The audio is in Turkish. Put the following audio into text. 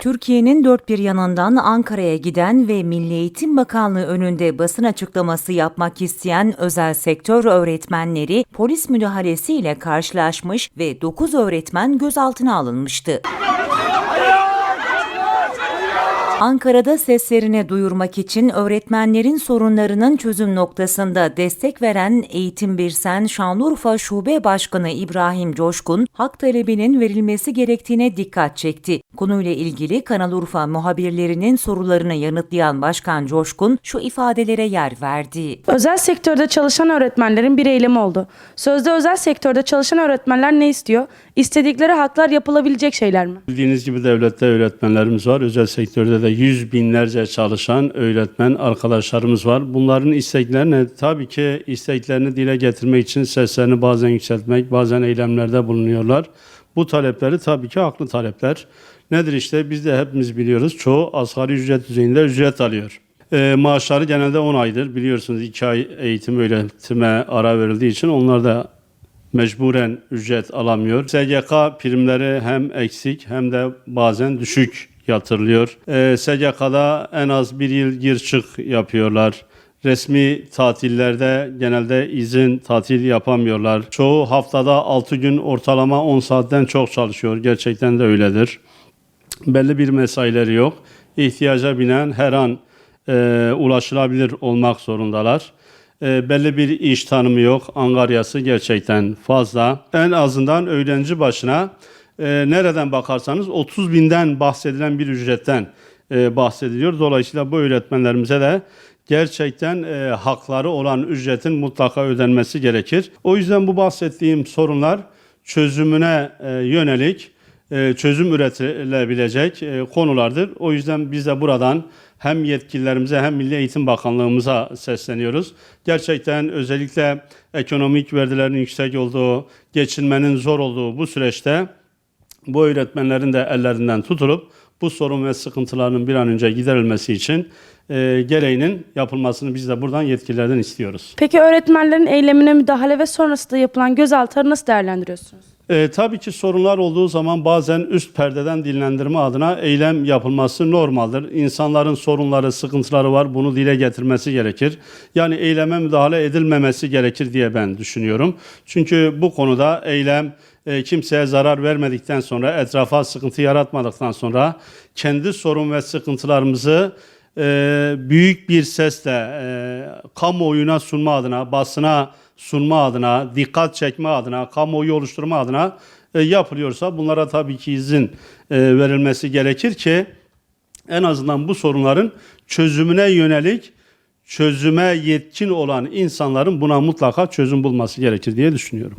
Türkiye'nin dört bir yanından Ankara'ya giden ve Milli Eğitim Bakanlığı önünde basın açıklaması yapmak isteyen özel sektör öğretmenleri polis müdahalesiyle karşılaşmış ve 9 öğretmen gözaltına alınmıştı. Ankara'da seslerini duyurmak için öğretmenlerin sorunlarının çözüm noktasında destek veren Eğitim Birsen Şanlıurfa Şube Başkanı İbrahim Coşkun, hak talebinin verilmesi gerektiğine dikkat çekti. Konuyla ilgili Kanal Urfa muhabirlerinin sorularını yanıtlayan Başkan Coşkun şu ifadelere yer verdi. Özel sektörde çalışan öğretmenlerin bir eylemi oldu. Sözde özel sektörde çalışan öğretmenler ne istiyor? İstedikleri haklar yapılabilecek şeyler mi? Bildiğiniz gibi devlette öğretmenlerimiz var. Özel sektörde de yüz binlerce çalışan öğretmen arkadaşlarımız var. Bunların isteklerini tabii ki isteklerini dile getirmek için seslerini bazen yükseltmek, bazen eylemlerde bulunuyorlar. Bu talepleri tabii ki haklı talepler. Nedir işte biz de hepimiz biliyoruz. Çoğu asgari ücret düzeyinde ücret alıyor. E, maaşları genelde 10 aydır. Biliyorsunuz 2 ay eğitim öğretime ara verildiği için onlar da mecburen ücret alamıyor. SGK primleri hem eksik hem de bazen düşük yatırılıyor. Ee, SGK'da en az bir yıl gir çık yapıyorlar. Resmi tatillerde genelde izin tatil yapamıyorlar. Çoğu haftada 6 gün ortalama 10 saatten çok çalışıyor. Gerçekten de öyledir. Belli bir mesaileri yok. İhtiyaca binen her an e, ulaşılabilir olmak zorundalar. E, belli bir iş tanımı yok. Angaryası gerçekten fazla. En azından öğrenci başına e, nereden bakarsanız 30 binden bahsedilen bir ücretten e, bahsediliyor. Dolayısıyla bu öğretmenlerimize de gerçekten e, hakları olan ücretin mutlaka ödenmesi gerekir. O yüzden bu bahsettiğim sorunlar çözümüne e, yönelik e, çözüm üretilebilecek e, konulardır. O yüzden biz de buradan hem yetkililerimize hem Milli Eğitim Bakanlığımıza sesleniyoruz. Gerçekten özellikle ekonomik verdilerin yüksek olduğu, geçinmenin zor olduğu bu süreçte bu öğretmenlerin de ellerinden tutulup bu sorun ve sıkıntıların bir an önce giderilmesi için e, gereğinin yapılmasını biz de buradan yetkililerden istiyoruz. Peki öğretmenlerin eylemine müdahale ve sonrasında yapılan gözaltıları nasıl değerlendiriyorsunuz? E, tabii ki sorunlar olduğu zaman bazen üst perdeden dinlendirme adına eylem yapılması normaldir. İnsanların sorunları, sıkıntıları var. Bunu dile getirmesi gerekir. Yani eyleme müdahale edilmemesi gerekir diye ben düşünüyorum. Çünkü bu konuda eylem e, kimseye zarar vermedikten sonra, etrafa sıkıntı yaratmadıktan sonra kendi sorun ve sıkıntılarımızı e, büyük bir sesle e, kamuoyuna sunma adına, basına sunma adına, dikkat çekme adına, kamuoyu oluşturma adına e, yapılıyorsa bunlara tabii ki izin e, verilmesi gerekir ki en azından bu sorunların çözümüne yönelik çözüme yetkin olan insanların buna mutlaka çözüm bulması gerekir diye düşünüyorum.